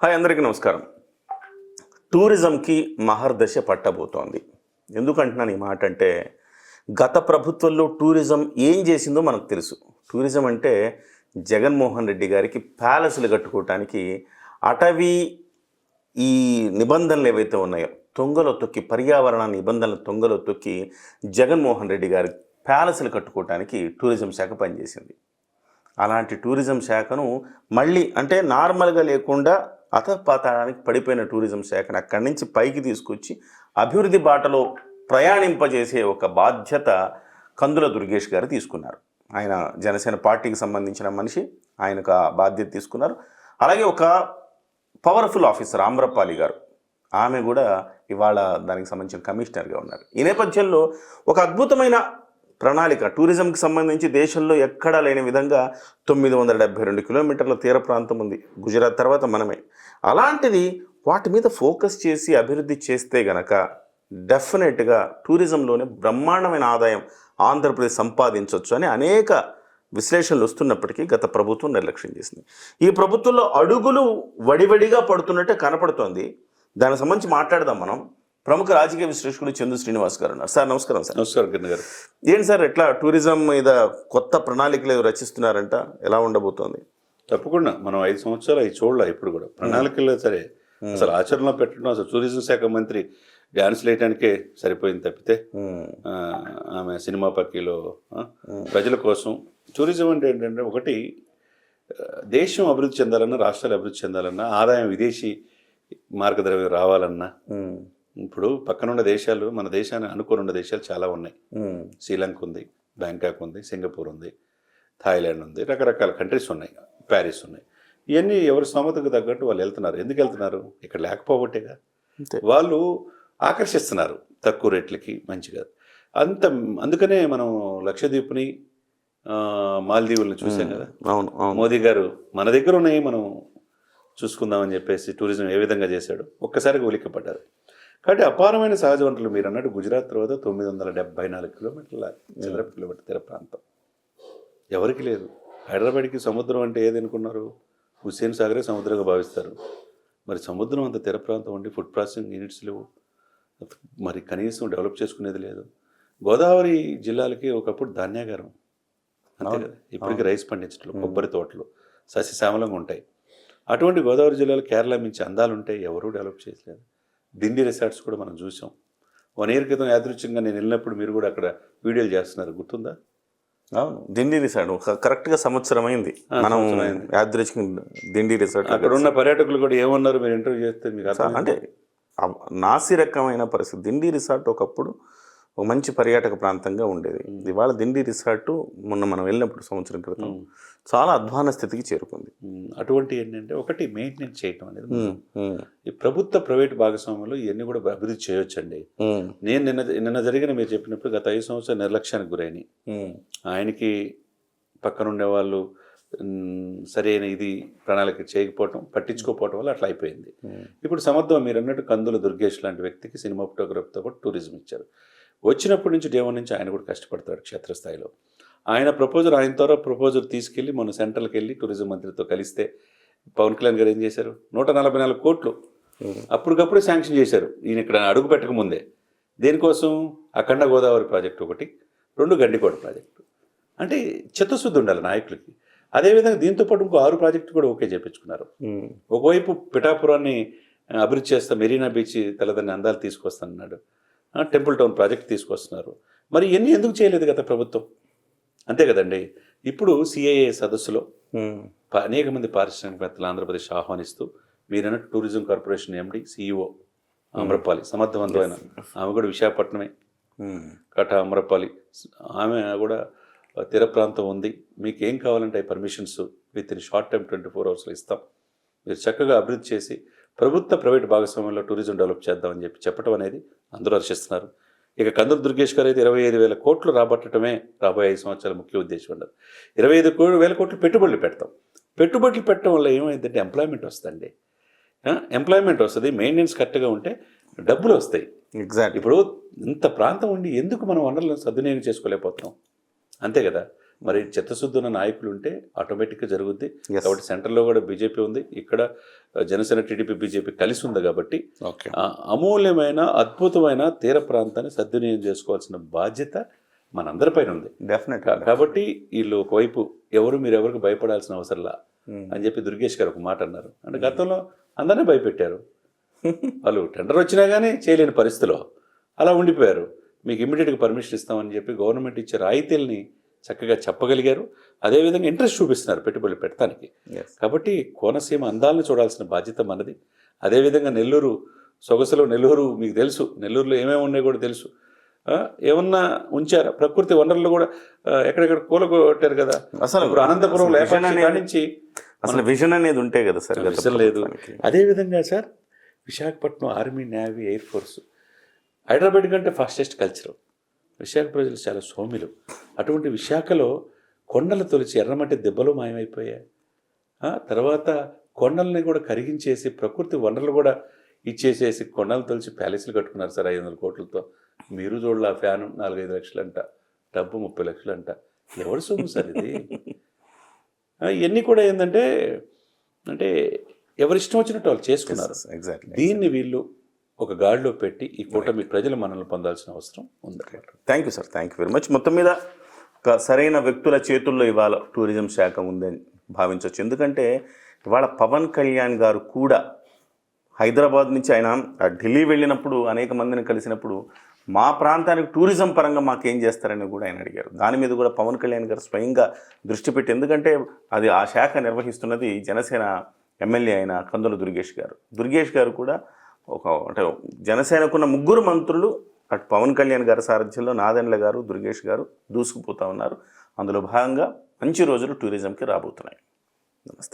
Hi అందరికీ నమస్కారం. టూరిజంకి మహర్దశ పట్టబోతోంది. ఎందుకంటున్నాను ఈ మాట అంటే గత ప్రభుత్వంలో టూరిజం ఏం చేసిందో మనకు తెలుసు. టూరిజం అంటే జగన్మోహన్ రెడ్డి గారికి ప్యాలెస్లు కట్టుకోవటానికి అటవీ ఈ నిబంధనలు ఏవైతే ఉన్నాయో తొంగలో తొక్కి పర్యావరణ నిబంధనలు తొంగలో తొక్కి జగన్మోహన్ రెడ్డి గారి ప్యాలెస్లు కట్టుకోవటానికి టూరిజం శాఖ పనిచేసింది. అలాంటి టూరిజం శాఖను మళ్ళీ అంటే నార్మల్గా లేకుండా అతపాతాడానికి పడిపోయిన టూరిజం శాఖను అక్కడి నుంచి పైకి తీసుకొచ్చి అభివృద్ధి బాటలో ప్రయాణింపజేసే ఒక బాధ్యత కందుల దుర్గేష్ గారు తీసుకున్నారు. ఆయన జనసేన పార్టీకి సంబంధించిన మనిషి ఆయనకు ఆ బాధ్యత తీసుకున్నారు. అలాగే ఒక పవర్ఫుల్ ఆఫీసర్ ఆమ్రపాలి గారు. ఆమె కూడా ఇవాళ దానికి సంబంధించిన కమిషనర్గా ఉన్నారు. ఈ నేపథ్యంలో ఒక అద్భుతమైన ప్రణాళిక. టూరిజంకి సంబంధించి దేశంలో ఎక్కడా లేని విధంగా తొమ్మిది వందల డెబ్బై రెండు కిలోమీటర్ల తీర ప్రాంతం ఉంది. గుజరాత్ తర్వాత మనమే. అలాంటిది వాటి మీద ఫోకస్ చేసి అభివృద్ధి చేస్తే గనక డెఫినెట్గా టూరిజంలోనే బ్రహ్మాండమైన ఆదాయం ఆంధ్రప్రదేశ్ సంపాదించవచ్చు అని అనేక విశ్లేషణలు వస్తున్నప్పటికీ గత ప్రభుత్వం నిర్లక్ష్యం చేసింది. ఈ ప్రభుత్వంలో అడుగులు వడివడిగా పడుతున్నట్టే కనపడుతోంది. దానికి సంబంధించి మాట్లాడదాం మనం. ప్రముఖ రాజకీయ విశ్లేషకుడు చందు శ్రీనివాస్ గారు ఉన్నారు. సార్ నమస్కారం సార్. నమస్కారం కిరణ్ గారు. ఏంటి సార్ ఎట్లా టూరిజం మీద కొత్త ప్రణాళికలు రచిస్తున్నారంట? ఎలా ఉండబోతోంది? తప్పకుండా. మనం ఐదు సంవత్సరాలు అవి చూడలే ఇప్పుడు కూడా. ప్రణాళికల్లో సరే. అసలు ఆచరణలో పెట్టడం అసలు టూరిజం శాఖ మంత్రి డ్యాన్స్ వేయడానికే సరిపోయింది తప్పితే ఆమె సినిమా పక్కీలో ప్రజల కోసం టూరిజం అంటే ఏంటంటే ఒకటి దేశం అభివృద్ధి చెందాలన్నా రాష్ట్రాలు అభివృద్ధి చెందాలన్నా ఆదాయం విదేశీ మార్గద్రవ్యం రావాలన్నా ఇప్పుడు పక్కనున్న దేశాలు మన దేశాన్ని అనుకుని ఉన్న దేశాలు చాలా ఉన్నాయి. శ్రీలంక ఉంది బ్యాంకాక్ ఉంది సింగపూర్ ఉంది థాయిలాండ్ ఉంది రకరకాల కంట్రీస్ ఉన్నాయి ప్యారిస్ ఉన్నాయి. ఇవన్నీ ఎవరి స్తోమతకు తగ్గట్టు వాళ్ళు వెళ్తున్నారు. ఎందుకు వెళ్తున్నారు? ఇక్కడ లేకపోబట్టేగా? వాళ్ళు ఆకర్షిస్తున్నారు తక్కువ రేట్లకి మంచిగా. అంత అందుకనే మనం లక్షద్వీప్ని మాల్దీవులను చూసాం కదా? అవును అవును. మోదీ గారు మన దగ్గర ఉన్నాయి మనం చూసుకుందామని చెప్పేసి టూరిజం ఏ విధంగా చేశాడు ఒక్కసారిగా ఉలిక్కపడ్డారు. కాబట్టి అపారమైన సహజ వనరులు మీరు అన్నట్టు గుజరాత్ తర్వాత తొమ్మిది వందల డెబ్బై నాలుగు కిలోమీటర్ల చదరపు కిలోమీటర్ తీర ప్రాంతం. ఎవరికి లేదు. హైదరాబాద్కి సముద్రం అంటే ఏది అనుకున్నారు? హుస్సేన్ సాగరే సముద్రంగా భావిస్తారు. మరి సముద్రం అంత తీర ప్రాంతం ఉండి ఫుడ్ ప్రాసెసింగ్ యూనిట్స్ లేవు. మరి కనీసం డెవలప్ చేసుకునేది లేదు. గోదావరి జిల్లాలకి ఒకప్పుడు ధాన్యాగారం. అంతే కదా? ఇప్పటికి రైస్ పండించట్లు కొబ్బరి తోటలు సస్యశ్యామలంగా ఉంటాయి. అటువంటి గోదావరి జిల్లాలో కేరళ మించి అందాలు ఉంటాయి ఎవరూ డెవలప్ చేయలేదు దిండి రిసార్ట్స్ కూడా మనం చూసాం. వన్ ఇయర్ క్రితం యాదృచ్ఛికంగా నేను వెళ్ళినప్పుడు మీరు కూడా అక్కడ వీడియోలు చేస్తున్నారు. గుర్తుందా? అవును. దిండి రిసార్ట్ ఒక కరెక్ట్గా సంవత్సరం అయింది మనం సంవత్సరం అయింది. యాదృచ్ఛిక దిండి రిసార్ట్ అక్కడ ఉన్న పర్యాటకులు కూడా ఏమన్నారు? మీరు ఇంటర్వ్యూ చేస్తే మీకు? అంటే నాసి రకమైన పరిస్థితి. దిండి రిసార్ట్ ఒకప్పుడు ఒక మంచి పర్యాటక ప్రాంతంగా ఉండేది. ఇవాళ దిండి రిసార్ట్ మొన్న మనం వెళ్ళినప్పుడు సంవత్సరం క్రితం చాలా అధ్వాన స్థితికి చేరుకుంది. అటువంటి ఏంటంటే ఒకటి మెయింటెనెన్స్ చేయటం అనేది ఈ ప్రభుత్వ ప్రైవేట్ భాగస్వామ్యంలో ఇవన్నీ కూడా అభివృద్ధి చేయొచ్చండి. నేను నిన్న నిన్న జరిగిన మీరు చెప్పినప్పుడు గత ఐదు సంవత్సరాలు నిర్లక్ష్యానికి గురైనాయి ఆయనకి పక్కనుండే వాళ్ళు సరైన ఇది ప్రణాళిక చేయకపోవటం పట్టించుకోకపోవటం వల్ల అట్లా అయిపోయింది. ఇప్పుడు సమర్థం మీరు అన్నట్టు కందుల దుర్గేష్ లాంటి వ్యక్తికి సినిమా ఫోటోగ్రఫీతో పాటు టూరిజం ఇచ్చారు. వచ్చినప్పటి నుంచి డే వన్ నుంచి ఆయన కూడా కష్టపడతాడు క్షేత్రస్థాయిలో. ఆయన ప్రపోజల్ ఆయన ద్వారా ప్రపోజల్ తీసుకెళ్ళి మన సెంట్రల్కి వెళ్ళి టూరిజం మంత్రితో కలిస్తే పవన్ కళ్యాణ్ గారు ఏం చేశారు? నూట నలభై నాలుగు కోట్లు అప్పటికప్పుడే శాంక్షన్ చేశారు. ఈయన ఇక్కడ అడుగు పెట్టక ముందే. దేనికోసం? అఖండ గోదావరి ప్రాజెక్ట్ ఒకటి రెండు గండికోట ప్రాజెక్టు. అంటే చిత్తశుద్ధి ఉండాలి నాయకులకి. అదేవిధంగా దీంతో పాటు ఇంకో ఆరు ప్రాజెక్టు కూడా ఓకే చేపించుకున్నారు. ఒకవైపు పిఠాపురాన్ని అభివృద్ధి చేస్తా మెరీనా బీచ్ తెల్లదాన్ని అందాలు తీసుకొస్తానన్నాడు. టెంపుల్ టౌన్ ప్రాజెక్ట్ తీసుకొస్తున్నారు. మరి ఇవన్నీ ఎందుకు చేయలేదు కదా ప్రభుత్వం? అంతే కదండి. ఇప్పుడు సిఐఏ సదస్సులో అనేక మంది పారిశ్రామికవేత్తలు ఆంధ్రప్రదేశ్ ఆహ్వానిస్తూ మీరన్న tourism corporation MD CEO Amrapali సమర్థవంతమైన ఆమె కూడా విశాఖపట్నమే. కట అమరపాలి. ఆమె కూడా తీర ప్రాంతం ఉంది. మీకు ఏం కావాలంటే permissions with in short time twenty four అవర్స్లో ఇస్తాం. మీరు చక్కగా అభివృద్ధి చేసి ప్రభుత్వ ప్రైవేట్ భాగస్వామ్యంలో టూరిజం డెవలప్ చేద్దామని చెప్పి చెప్పడం అనేది అందరూ హర్షిస్తున్నారు. ఇక కందులు దుర్గేష్ గారు అయితే ఇరవై ఐదు వేల కోట్లు రాబట్టడమే రాబోయే ఐదు సంవత్సరాల ముఖ్య ఉద్దేశం ఉండదు ఇరవై ఐదు వేల కోట్లు పెట్టుబడులు పెడతాం. పెట్టుబడులు పెట్టడం వల్ల ఏమైందంటే ఎంప్లాయ్మెంట్ వస్తుందండి. ఎంప్లాయ్మెంట్ వస్తుంది మెయింటెనెన్స్ కరెక్ట్గా ఉంటే డబ్బులు వస్తాయి. ఎగ్జాక్ట్లీ ఇప్పుడు ఇంత ప్రాంతం ఉండి ఎందుకు మనం వనరులను సద్వినియోగం చేసుకోలేకపోతున్నాం? అంతే కదా? మరి చిత్తశుద్ధి ఉన్న నాయకులు ఉంటే ఆటోమేటిక్గా జరుగుద్ది. కాబట్టి సెంటర్లో కూడా బీజేపీ ఉంది. ఇక్కడ జనసేన టీడీపీ బీజేపీ కలిసి ఉంది కాబట్టి అమూల్యమైన అద్భుతమైన తీర ప్రాంతాన్ని సద్వినియోగం చేసుకోవాల్సిన బాధ్యత మనందరిపైన ఉంది. డెఫినెట్ కాబట్టి వీళ్ళు ఒకవైపు ఎవరు మీరు ఎవరికి భయపడాల్సిన అవసరంలా అని చెప్పి దుర్గేష్ గారు ఒక మాట అన్నారు. అంటే గతంలో అందరినీ భయపెట్టారు. వాళ్ళు టెండర్ వచ్చినా కానీ చేయలేని పరిస్థితిలో అలా ఉండిపోయారు. మీకు ఇమ్మీడియట్గా పర్మిషన్ ఇస్తామని చెప్పి గవర్నమెంట్ ఇచ్చే రాయితీల్ని చక్కగా చెప్పగలిగారు. అదేవిధంగా ఇంట్రెస్ట్ చూపిస్తున్నారు పెట్టుబడులు పెట్టడానికి. కాబట్టి కోనసీమ అందాలను చూడాల్సిన బాధ్యత మనది. అదేవిధంగా నెల్లూరు సొగసులో నెల్లూరు మీకు తెలుసు. నెల్లూరులో ఏమేమి ఉన్నాయో కూడా తెలుసు. ఏమన్నా ఉంచారా? ప్రకృతి వనరులు కూడా ఎక్కడెక్కడ కూలగొట్టారు కదా? అసలు ఇప్పుడు అనంతపురం అసలు విజన్ లేపాక్షి అనేది- కానించి అసలు విజన్ అనేది ఉంటే కదా సార్ విజన్ లేదు. అదేవిధంగా sir Visakhapatnam army navy air force. Hyderabad కంటే ఫాస్టెస్ట్ కల్చర్. విశాఖ ప్రజలు చాలా సోమిలు అటువంటి విశాఖలో కొండలు తొలిచి ఎర్రమట్టి దెబ్బలు మాయమైపోయాయి. తర్వాత కొండల్ని కూడా కరిగించేసి ప్రకృతి వనరులు కూడా ఇచ్చేసేసి కొండలు తొలిచి ప్యాలెస్లు కట్టుకున్నారు సార్ ఐదు వందల కోట్లతో. మీరు చూడాల ఫ్యాన్ నాలుగైదు లక్షలంట డబ్బు ముప్పై లక్షలంట. ఎవరు సొమ్ము సార్ ఇది? ఇవన్నీ కూడా ఏంటంటే అంటే ఎవరి ఇష్టం వచ్చినట్టు వాళ్ళు చేసుకున్నారు. ఎగ్జాక్ట్లీ దీన్ని వీళ్ళు ఒక గాడిలో పెట్టి ఈ కూటమి ప్రజలు మనల్ని పొందాల్సిన అవసరం ఉంది. Thank you sir thank you very much మొత్తం మీద ఒక సరైన వ్యక్తుల చేతుల్లో ఇవాళ టూరిజం శాఖ ఉందని భావించవచ్చు ఎందుకంటే ఇవాళ పవన్ కళ్యాణ్ గారు కూడా హైదరాబాద్ నుంచి ఆయన ఢిల్లీ వెళ్ళినప్పుడు అనేక మందిని కలిసినప్పుడు మా ప్రాంతానికి టూరిజం పరంగా మాకేం చేస్తారని కూడా ఆయన అడిగారు. దాని మీద కూడా పవన్ కళ్యాణ్ గారు స్వయంగా దృష్టి పెట్టి ఎందుకంటే అది ఆ శాఖ నిర్వహిస్తున్నది జనసేన ఎమ్మెల్యే అయిన కందుల దుర్గేష్ గారు. దుర్గేష్ గారు కూడా ఒక అంటే జనసేనకున్న ముగ్గురు మంత్రులు అటు పవన్ కళ్యాణ్ గారి సారథ్యంలో నాదెండ్ల గారు దుర్గేష్ గారు దూసుకుపోతా ఉన్నారు. అందులో భాగంగా మంచి రోజులు టూరిజంకి రాబోతున్నాయి. నమస్తే.